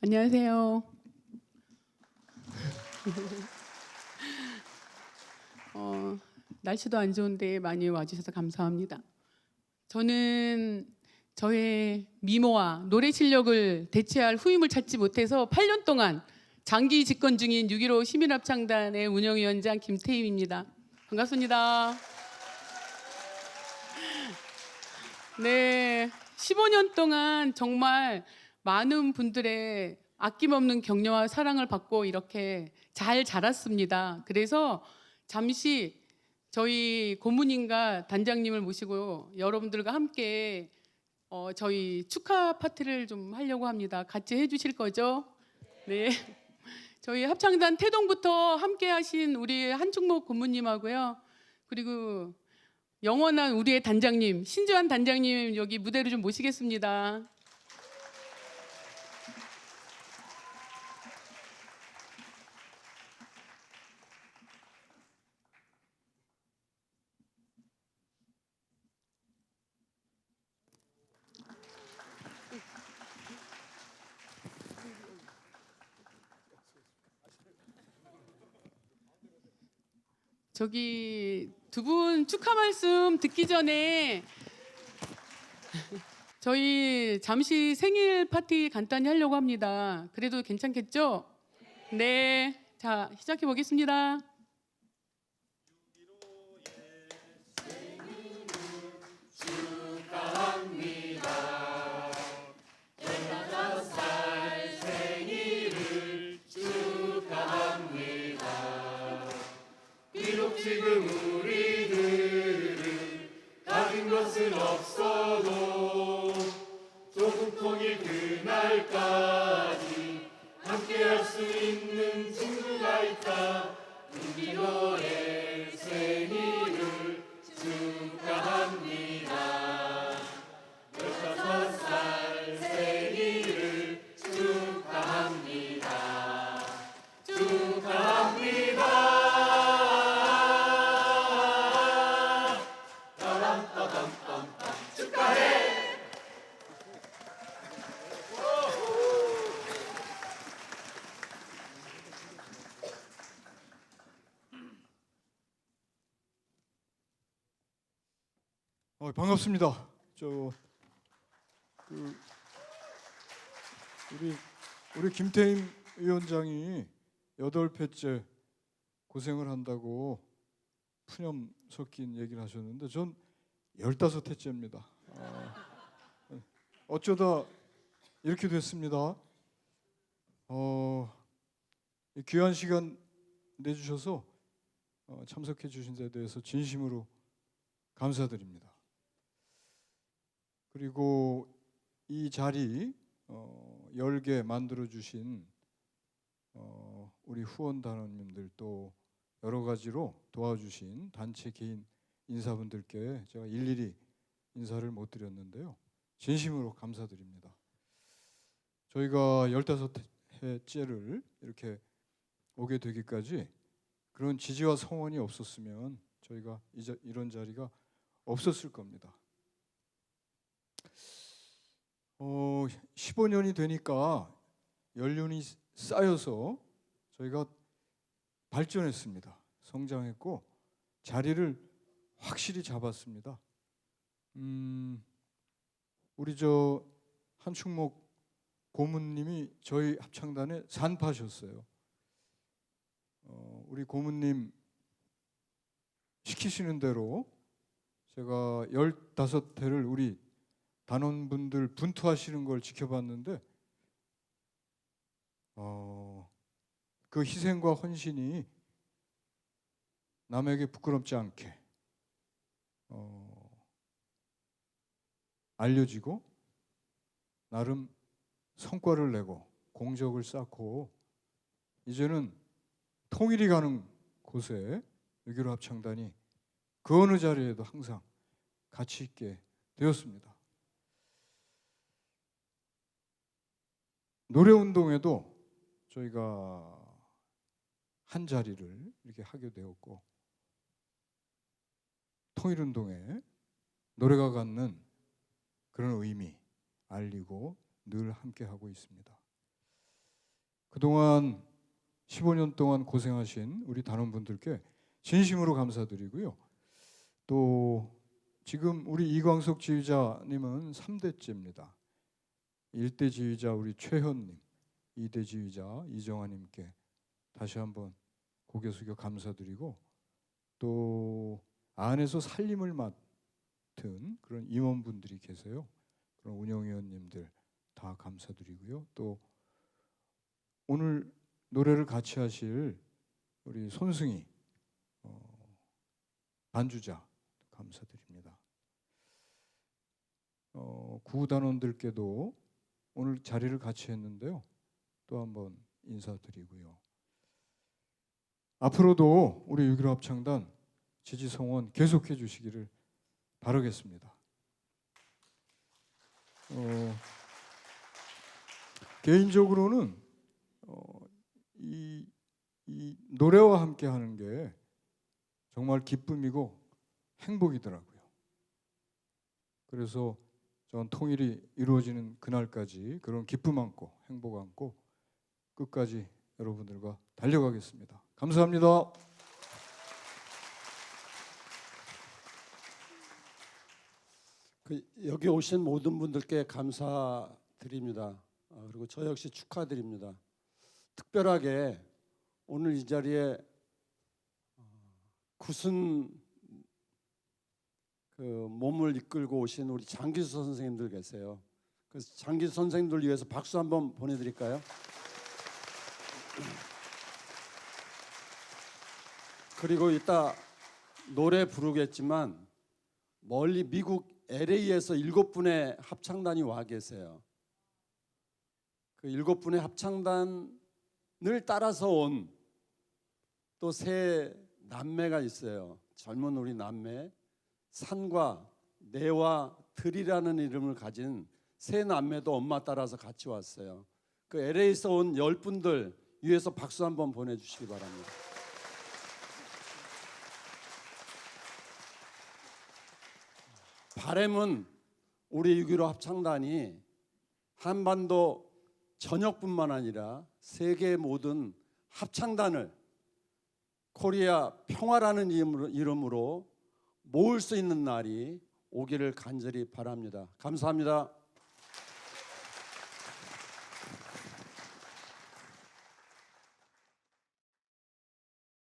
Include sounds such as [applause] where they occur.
안녕하세요. 어, 날씨도 안 좋은데 많이 와주셔서 감사합니다. 저는 저의 미모와 노래 실력을 대체할 후임을 찾지 못해서 8년 동안 장기 집권 중인 6.15 시민합창단의 운영위원장 김태임입니다. 반갑습니다. 네, 15년 동안 정말 많은 분들의 아낌없는 격려와 사랑을 받고 이렇게 잘 자랐습니다. 그래서 잠시 저희 고문님과 단장님을 모시고 여러분들과 함께 어, 저희 축하 파티를 좀 하려고 합니다. 같이 해주실 거죠? 네. [laughs] 저희 합창단 태동부터 함께 하신 우리 한충목 고문님하고요. 그리고 영원한 우리의 단장님 신주한 단장님 여기 무대로 좀 모시겠습니다. 저기 두 분 축하 말씀 듣기 전에 저희 잠시 생일 파티 간단히 하려고 합니다. 그래도 괜찮겠죠? 네. 자, 시작해 보겠습니다. 반갑습니다. 저 그, 우리 우리 김태임 위원장이 여덟 회째 고생을 한다고 푸념 섞인 얘기를 하셨는데 전 열다섯 회째입니다. 아, 어쩌다 이렇게 됐습니다. 어, 이 귀한 시간 내주셔서 어, 참석해 주신 데 대해서 진심으로 감사드립니다. 그리고 이 자리 어, 열게 만들어 주신 어, 우리 후원 단원님들 또 여러 가지로 도와주신 단체 개인 인사분들께 제가 일일이 인사를 못 드렸는데요. 진심으로 감사드립니다. 저희가 15회째를 이렇게 오게 되기까지 그런 지지와 성원이 없었으면 저희가 이런 자리가 없었을 겁니다. 어, 15년이 되니까 연륜이 쌓여서 저희가 발전했습니다. 성장했고 자리를 확실히 잡았습니다. 음, 우리 저 한충목 고문님이 저희 합창단에 산파셨어요. 어, 우리 고문님 시키시는 대로 제가 15회를 우리 단원분들 분투하시는 걸 지켜봤는데 어, 그 희생과 헌신이 남에게 부끄럽지 않게 어, 알려지고 나름 성과를 내고 공적을 쌓고 이제는 통일이 가는 곳에 유기로 합창단이 그 어느 자리에도 항상 가치 있게 되었습니다. 노래 운동에도 저희가 한 자리를 이렇게 하게 되었고 통일 운동에 노래가 갖는 그런 의미 알리고 늘 함께 하고 있습니다. 그동안 15년 동안 고생하신 우리 단원분들께 진심으로 감사드리고요. 또 지금 우리 이광석 지휘자님은 3대째입니다. 1대 지휘자 우리 최현님, 2대 지휘자 이정아님께 다시 한번 고개 숙여 감사드리고 또 안에서 살림을 맡은 그런 임원분들이 계세요. 그런 운영위원님들 다 감사드리고요. 또 오늘 노래를 같이 하실 우리 손승희 어, 반주자 감사드립니다. 어, 구단원들께도 오늘 자리를 같이 했는데요. 또 한번 인사드리고요. 앞으로도 우리 6.15 합창단 지지 성원 계속해 주시기를 바라겠습니다. 어, 개인적으로는 어, 이, 이 노래와 함께 하는 게 정말 기쁨이고 행복이더라고요. 그래서 전 통일이 이루어지는 그날까지 그런 기쁨 안고 행복 안고 끝까지 여러분들과 달려가겠습니다. 감사합니다. 그 여기 오신 모든 분들께 감사드립니다. 아, 그리고 저 역시 축하드립니다. 특별하게 오늘 이 자리에 어, 굳은 그 몸을 이끌고 오신 우리 장기수 선생님들 계세요. 그래서 장기수 선생님들 위해서 박수 한번 보내드릴까요? [clears throat] 그리고 이따 노래 부르겠지만 멀리 미국 LA에서 일곱 분의 합창단이 와 계세요. 그 일곱 분의 합창단을 따라서 온 또 세 남매가 있어요. 젊은 우리 남매 산과 내와 들이라는 이름을 가진 세 남매도 엄마 따라서 같이 왔어요. 그 LA에서 온 열 분들 위해서 박수 한번 보내주시기 바랍니다. 바램은 우리 6.15 합창단이 한반도 전역뿐만 아니라 세계 모든 합창단을 코리아 평화라는 이름으로, 이름으로 모을 수 있는 날이 오기를 간절히 바랍니다. 감사합니다.